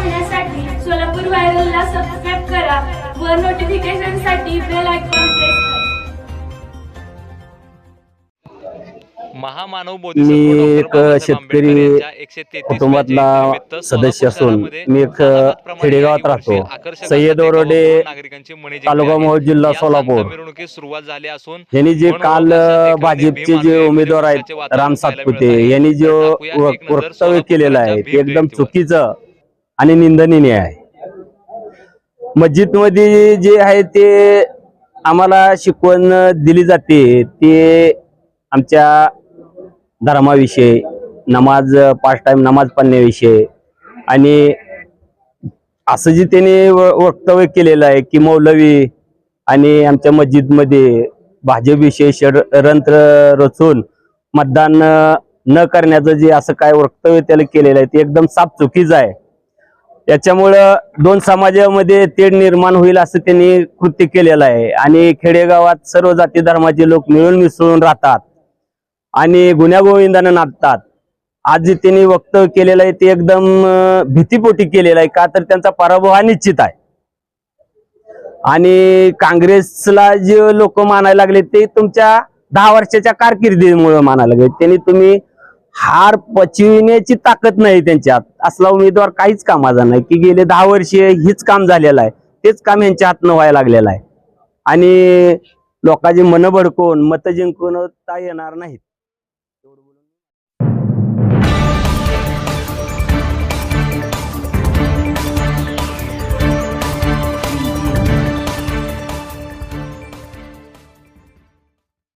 पाहण्यासाठी सोलापूर व्हायरलला सबस्क्राईब करा व नोटिफिकेशनसाठी बेल आयकॉन प्रेस करा महामानव मी एक शेतकरी आंबेडकर यांच्या 133 कुटुंबातला सदस्य असून मी एक खेडेगावात राहतो. सय्यद ओरडे, तालुका. मोहोळ, जिल्हा सोलापूर. मिरवणुकीस सुरुवात झाली असून यांनी जे काल भाजपचे जे उमेदवार आहेत राम सातपुते. यांनी जो वक्तव्य केलेलं आहे ते एकदम. चुकीचं आणि निंदनीय आहे. मस्जिदमध्ये जे आहे ते आम्हाला शिकवण दिली जाते ते आमच्या धर्माविषयी नमाज पाच टाइम नमाज पडण्याविषयी आणि असं जे त्यांनी व- वक्तव्य केलेलं आहे की मौलवी आणि आमच्या मस्जिदमध्ये भाजपविषयी षडयंत्र रचून मतदान न करण्याचं जे असं काय वक्तव्य त्याला केलेलं आहे ते एकदम साफ चुकीचं आहे. त्याच्यामुळं दोन समाजामध्ये तेढ निर्माण होईल असं त्यांनी कृत्य केलेलं आहे. आणि खेडेगावात सर्व जाती धर्माचे लोक मिळून मिसळून राहतात आणि गुन्ह्यागोविंदानं नाचतात. आज जे त्यांनी वक्तव्य केलेलं आहे ते एकदम भीतीपोटी केलेलं आहे. का तर त्यांचा पराभव हा निश्चित आहे. आणि काँग्रेसला जे लोक मानायला लागले ते तुमच्या दहा वर्षाच्या कारकिर्दीमुळे मानायला लागले. त्यांनी तुम्ही हार पचविण्याची ताकद नाही त्यांच्यात. असला उमेदवार काहीच कामाचा नाही. की गेले दहा वर्षे हीच काम झालेलं आहे. तेच काम यांच्या हातनं व्हायला लागलेलं आहे. आणि लोकांची मन भडकवून मत जिंकून येणार नाहीत.